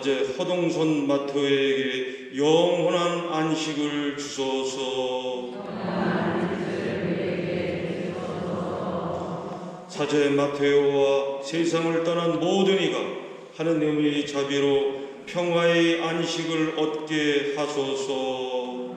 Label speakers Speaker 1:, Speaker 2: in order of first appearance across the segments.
Speaker 1: 사제 허동손 마테오에게 영원한 안식을 주소서 사제 마테오와 세상을 떠난 모든 이가 하느님의 자비로 평화의 안식을 얻게 하소서.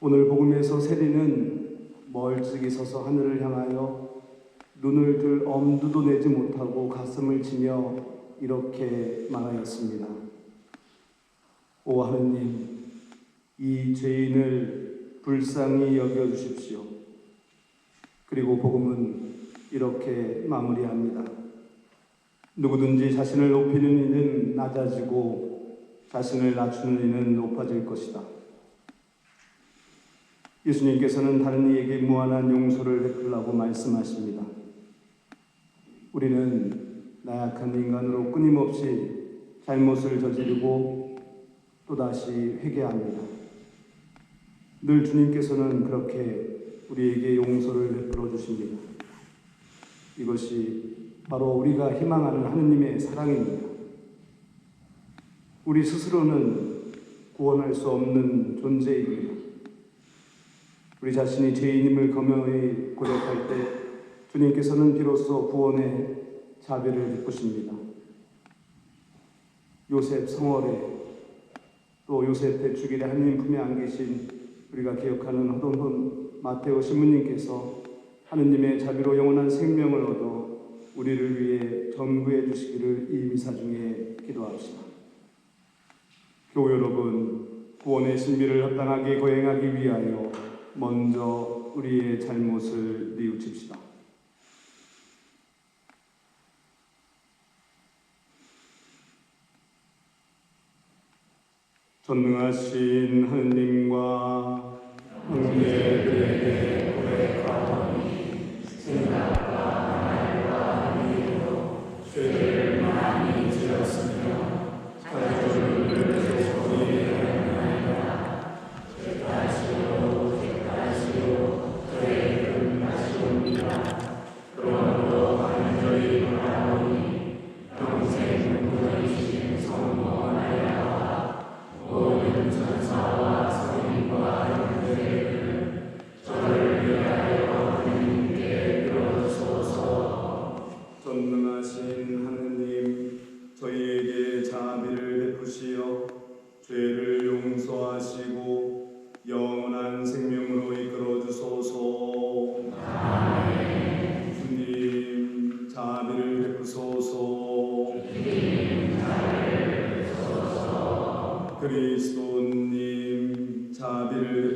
Speaker 2: 오늘 복음에서 세리는 멀찍이 서서 하늘을 향하여 눈을 들 엄두도 내지 못하고 가슴을 치며 이렇게 말하였습니다. 오 하느님, 이 죄인을 불쌍히 여겨 주십시오. 그리고 복음은 이렇게 마무리합니다. 누구든지 자신을 높이는 이는 낮아지고 자신을 낮추는 이는 높아질 것이다. 예수님께서는 다른 이에게 무한한 용서를 베풀라고 말씀하십니다. 우리는 나약한 인간으로 끊임없이 잘못을 저지르고 또다시 회개합니다. 늘 주님께서는 그렇게 우리에게 용서를 베풀어 주십니다. 이것이 바로 우리가 희망하는 하느님의 사랑입니다. 우리 스스로는 구원할 수 없는 존재입니다. 우리 자신이 죄인임을 겸허히 고백할 때 주님께서는 비로소 구원의 자비를 베푸십니다. 요셉 성월에 또 요셉의 주길에 하나님 품에 안 계신 우리가 기억하는 허동훈 마테오 신부님께서 하느님의 자비로 영원한 생명을 얻어 우리를 위해 전구해 주시기를 이 미사 중에 기도합시다. 교우 여러분, 구원의 신비를 합당하게 거행하기 위하여 먼저 우리의 잘못을 뉘우칩시다. 전능하신 하느님과 그리스도님 자비를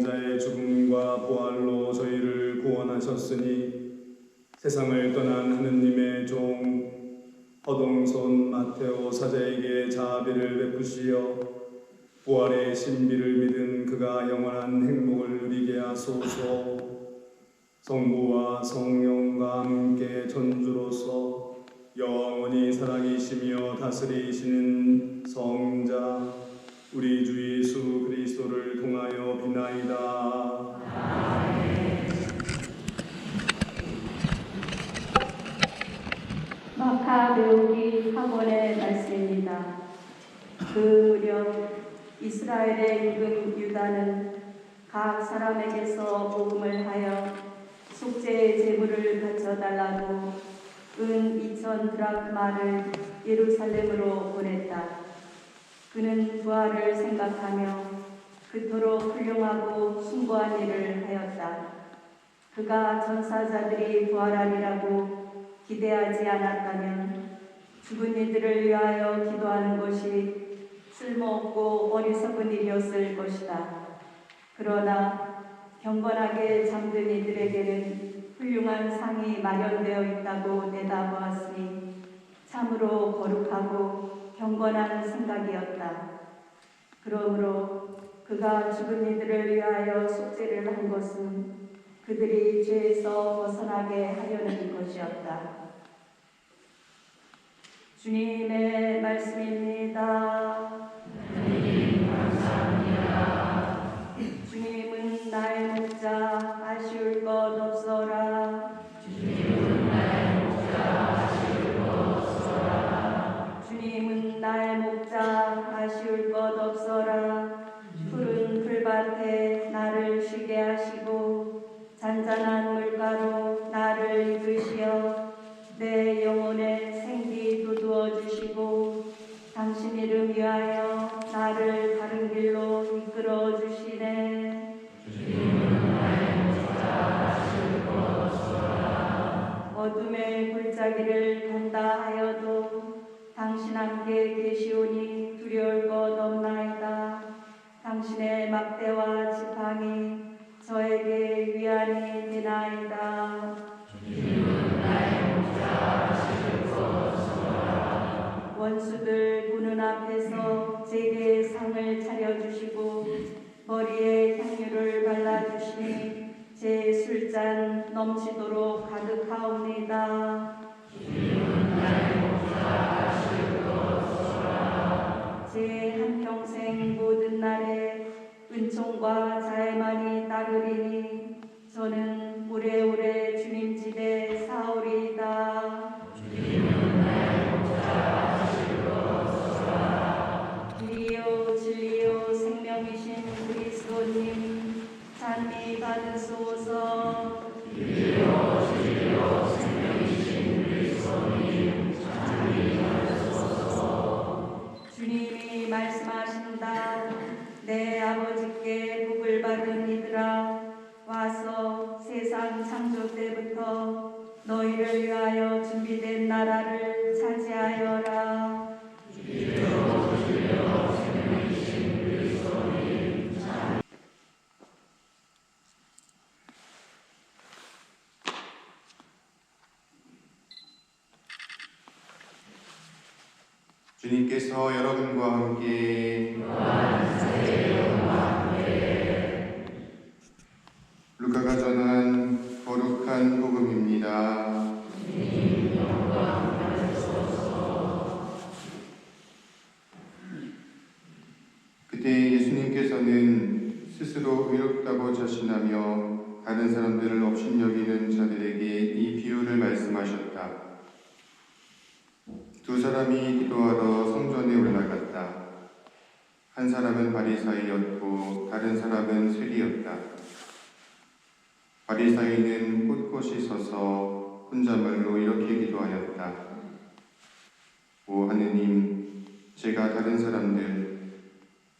Speaker 2: 성자의 죽음과 부활로 저희를 구원하셨으니 세상을 떠난 하느님의 종 허동손 마테오 사자에게 자비를 베푸시어 부활의 신비를 믿은 그가 영원한 행복을 누리게 하소서. 성부와 성령과 함께 전주로서 영원히 살아계시며 다스리시는 성자 우리 주 예수 그리스도를 통하여 비나이다.
Speaker 3: 마카 배우기 학원의 말씀입니다. 그 무렵 이스라엘의 육은 유다는 각 사람에게서 복음을 하여 속죄의 제물을 바쳐달라고 은 이천 드라크마를 예루살렘으로 보냈다. 그는 부활을 생각하며 그토록 훌륭하고 숭고한 일을 하였다. 그가 전사자들이 부활하리라고 기대하지 않았다면 죽은 이들을 위하여 기도하는 것이 쓸모없고 어리석은 일이었을 것이다. 그러나 경건하게 잠든 이들에게는 훌륭한 상이 마련되어 있다고 내다보았으니 참으로 거룩하고 경건한 생각이었다. 그러므로 그가 죽은 이들을 위하여 속죄를 한 것은 그들이 죄에서 벗어나게 하려는 것이었다. 주님의 말씀입니다. 주님은 나의 목자 아쉬울 것 없어라. 아쉬울 것 없어라. 푸른 풀밭에 나를 쉬게 하시고 잔잔한 물가로 나를 이끄시어 내 영혼에 생기 돋우어 주시고 당신 이름 위하여 나를 바른 길로 이끌어 주시네. 어둠의 골짜기를 간다 하여도 당신 함께 계시오니 두려울 것 없나이다. 당신의 막대와 지팡이 저에게 위안이 되나이다. 그리스도님 찬미 받으소서. 주님이 말씀하신다. 내 아버지께 복을 받은 이들아 와서 세상 창조 때부터 너희를 위하여 준비된 나라를 차지하여라
Speaker 4: 주님께서 여러분과 함께 루카가 전한 거룩한 복음입니다. 그때 예수님께서는 스스로 의롭다고 자신하며 다른 사람들을 업신여기는 자들에게 이 비유를 말씀하셨다. 두 사람이 기도하러 성전에 올라갔다. 한 사람은 바리사이였고 다른 사람은 세리였다. 바리사이는 꼿꼿이 서서 혼자말로 이렇게 기도하였다. 오 하느님, 제가 다른 사람들,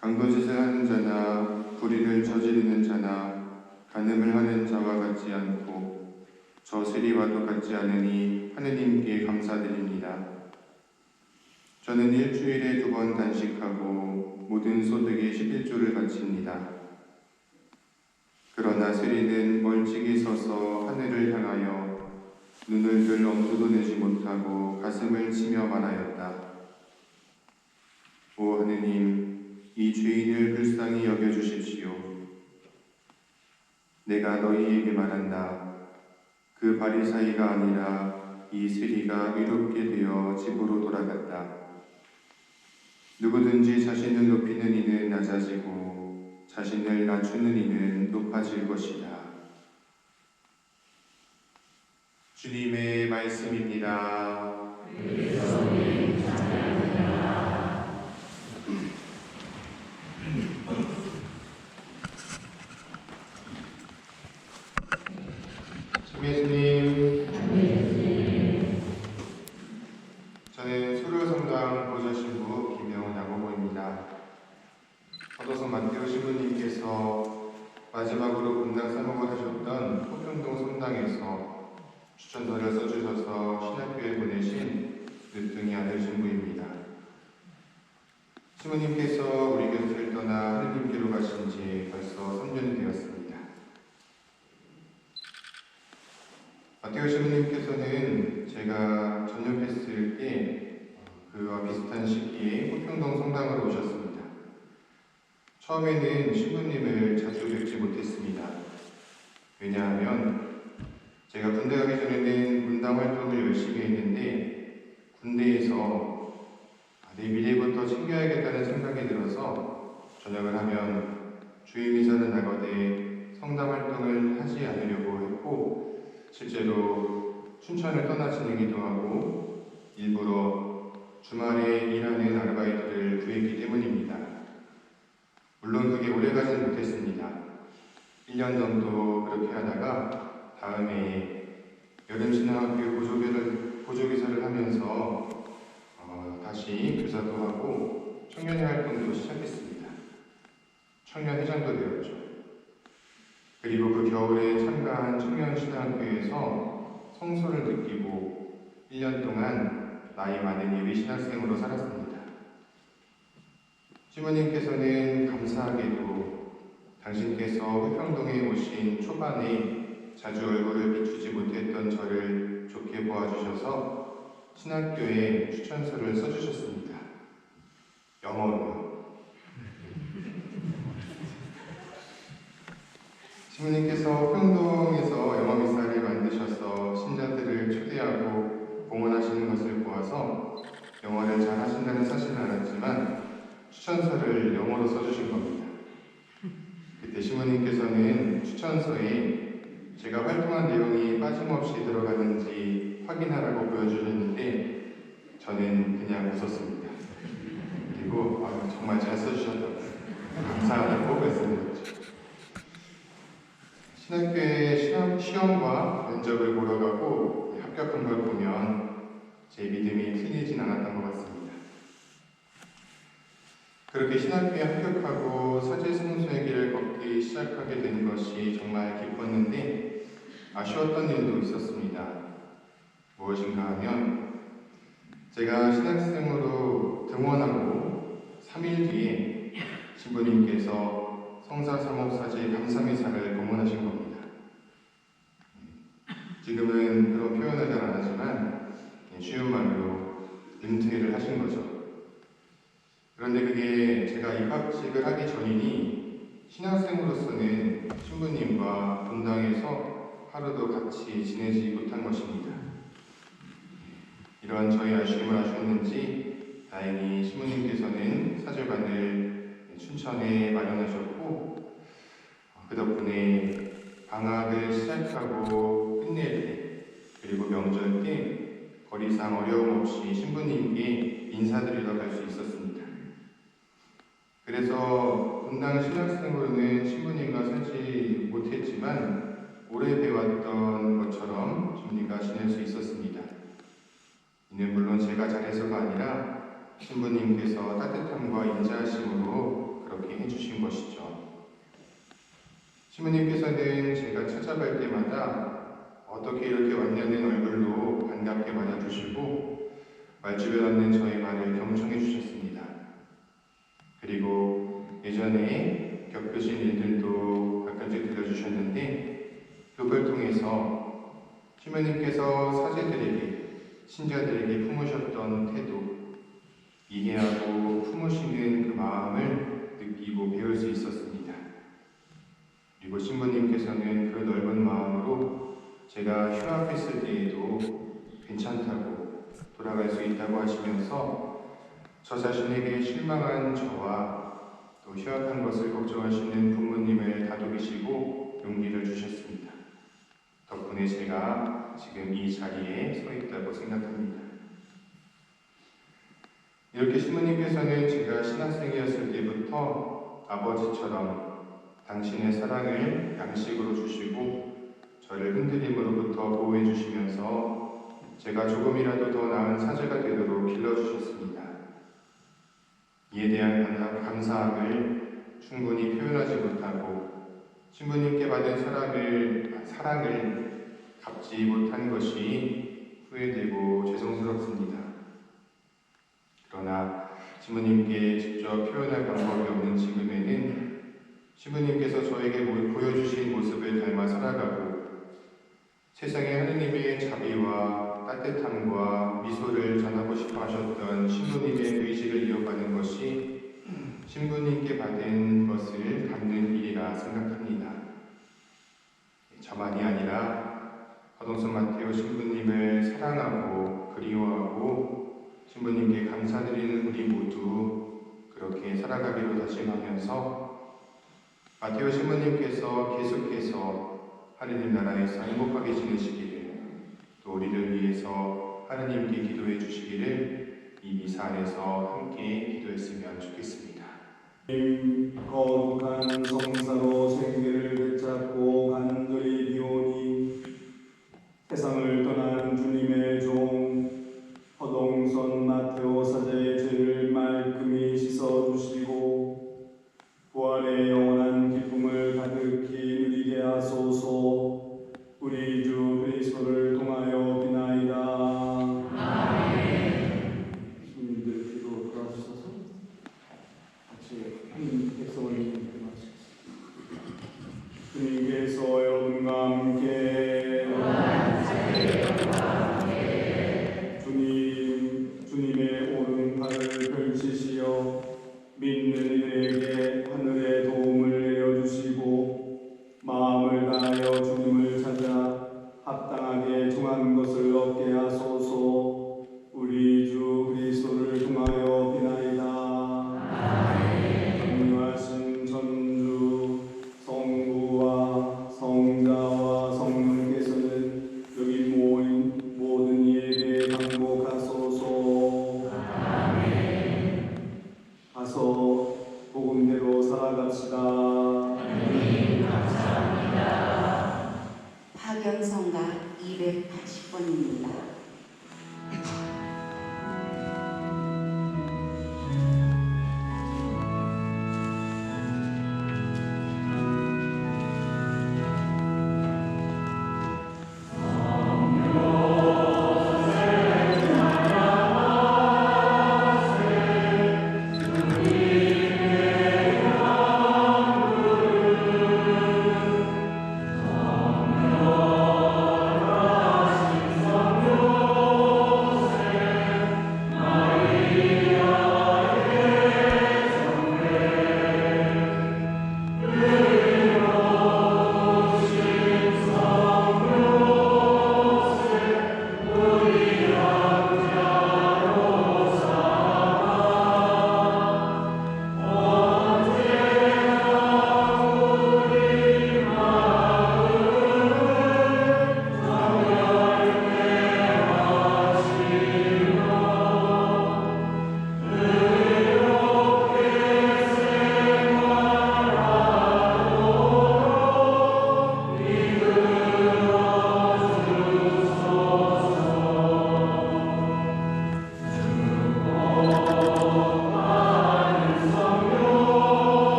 Speaker 4: 강도짓을 하는 자나 불의를 저지르는 자나 간음을 하는 자와 같지 않고 저 세리와도 같지 않으니 하느님께 감사드립니다. 저는 일주일에 두 번 단식하고 모든 소득의 11조를 바칩니다. 그러나 세리는 멀찍이 서서 하늘을 향하여 눈을 들 엄두도 내지 못하고 가슴을 치며 말하였다. 오 하느님, 이 죄인을 불쌍히 여겨주십시오. 내가 너희에게 말한다. 그 바리사이가 아니라 이 세리가 위롭게 되어 집으로 돌아갔다. 누구든지 자신을 높이는 이는 낮아지고 자신을 낮추는 이는 높아질 것이다. 주님의 말씀입니다. 예수님, 저는 수료성당 보좌신부 김영훈 야고보입니다. 서도성 마테오 신부님께서 마지막으로 분당 사목을 하셨던 호평동 성당에서 추천서를 써주셔서 신학교에 보내신 늦둥이 아들 신부입니다. 신부님께서 우리 곁을 떠나 하느님께로 가신 지 벌써 3년이 되었습니다. 마테오 신부님께서는 제가 전역했을 때 어, 그와 비슷한 시기에 오셨습니다. 처음에는 신부님을 자주 뵙지 못했습니다. 왜냐하면 제가 군대 가기 전에는 문당 활동을 열심히 했는데 군대에서 아, 내 미래부터 챙겨야겠다는 생각이 들어서 전역을 하면 미사를 나가되 성당 활동을 하지 않으려고 했고 실제로 춘천을 떠나 지내기도 하고 일부러 주말에 일하는 아르바이트를 구했기 때문입니다. 물론 그게 오래가진 못했습니다. 1년 정도 그렇게 하다가 다음에 여름신학교 보조교를, 보조교사를 하면서 어, 다시 교사도 하고 청년회 활동도 시작했습니다. 청년회장도 되었죠. 그리고 그 겨울에 참가한 청년신학교에서 성서를 느끼고 1년 동안 나이 많은 예비 신학생으로 살았습니다. 시모님께서는 감사하게도 당신께서 회평동에 오신 초반에 자주 얼굴을 비추지 못했던 저를 좋게 보아주셔서 신학교에 추천서를 써주셨습니다. 영어로요. 시모님께서 평동에서 영어 미사를 만드셔서 신자들을 초대하고 봉헌하시는 것을 보아서 영어를 잘 하신다는 사실은 알았지만 추천서를 영어로 써주신 겁니다. 그때 시모님께서는 추천서에 제가 활동한 내용이 빠짐없이 들어가는지 확인하라고 보여주셨는데 저는 그냥 웃었습니다. 그리고 아, 정말 잘 써주셨다고 감사하다고 말씀드렸죠. 신학교에 시험, 시험과 면접을 보러 가고 합격한 걸 보면 제 믿음이 틀리진 않았던 것 같습니다. 그렇게 신학교에 합격하고 사제성소의 길을 걷기 시작하게 된 것이 정말 기뻤는데 아쉬웠던 일도 있었습니다. 무엇인가 하면 제가 신학생으로 등원하고 3일 뒤에 신부님께서 성사 사목사제 감사미사를 봉헌하신 겁니다. 지금은 그런 표현을 잘 안 하지만 쉬운 말로 은퇴를 하신 거죠. 그런데 그게 제가 입학식을 하기 전이니 신학생으로서는 신부님과 분당에서 하루도 같이 지내지 못한 것입니다. 이러한 저희 아쉬움을 아셨는지 다행히 신부님께서는 사절반을 춘천에 마련하셨고 그 덕분에 방학을 시작하고 끝낼 때 그리고 명절 때 거리상 어려움 없이 신부님께 인사드리러 갈 수 있었습니다. 그래서 분당 신학생으로는 신부님과 살지 못했지만 오래 배웠던 것처럼 주님과 지낼 수 있었습니다. 이는 물론 제가 잘해서가 아니라 신부님께서 따뜻함과 인자하심으로 그렇게 해주신 것이죠. 신부님께서는 제가 찾아갈 때마다 어떻게 이렇게 왔냐는 얼굴로 반갑게 맞아주시고 말주변 없는 저의 말을 경청해 주셨습니다. 그리고 예전에 겪으신 일들도 가끔씩 들려주셨는데 그걸 통해서 신부님께서 사제들에게 신자들에게 품으셨던 태도 이해하고 품으시는 그 마음을 느끼고 배울 수 있었습니다. 그리고 신부님께서는 그 넓은 마음으로 제가 휴학했을 때에도 괜찮다고 돌아갈 수 있다고 하시면서 저 자신에게 실망한 저와 또 휴학한 것을 걱정하시는 부모님을 다독이시고 용기를 주셨습니다. 덕분에 제가 지금 이 자리에 서 있다고 생각합니다. 이렇게 신부님께서는 제가 신학생이었을 때부터 아버지처럼 당신의 사랑을 양식으로 주시고 저를 흔들림으로부터 보호해 주시면서 제가 조금이라도 더 나은 사제가 되도록 길러주셨습니다. 이에 대한 감사- 감사함을 충분히 표현하지 못하고 신부님께 받은 사랑을, 사랑을 갚지 못한 것이 후회되고 죄송스럽습니다. 그러나 신부님께 직접 표현할 방법이 없는 지금에는 신부님께서 저에게 모- 보여주신 모습을 닮아 살아가고 세상에 하느님의 자비와 따뜻함과 미소를 전하고 싶어 하셨던 신부님의 의식을 이어가는 것이 신부님께 받은 것을 갚는 일이라 생각합니다. 저만이 아니라 허동선 마테오 신부님을 사랑하고 그리워하고 신부님께 감사드리는 우리 모두 그렇게 살아가기로 다짐하면서 마테오 신부님께서 계속해서 하느님 나라에서 행복하게 지내시기를 또 우리를 위해서 하느님께 기도해 주시기를 이 미사 안에서 함께 기도했으면 좋겠습니다.
Speaker 2: 거룩한 성사로 생계를 되찾고 간절히 비오니 세상을 떠난 주님의 종 허동선 마테오 사자의 죄를 말끔히 씻어주시고 부활의 영원한 기쁨을 가득히 누리게 하소서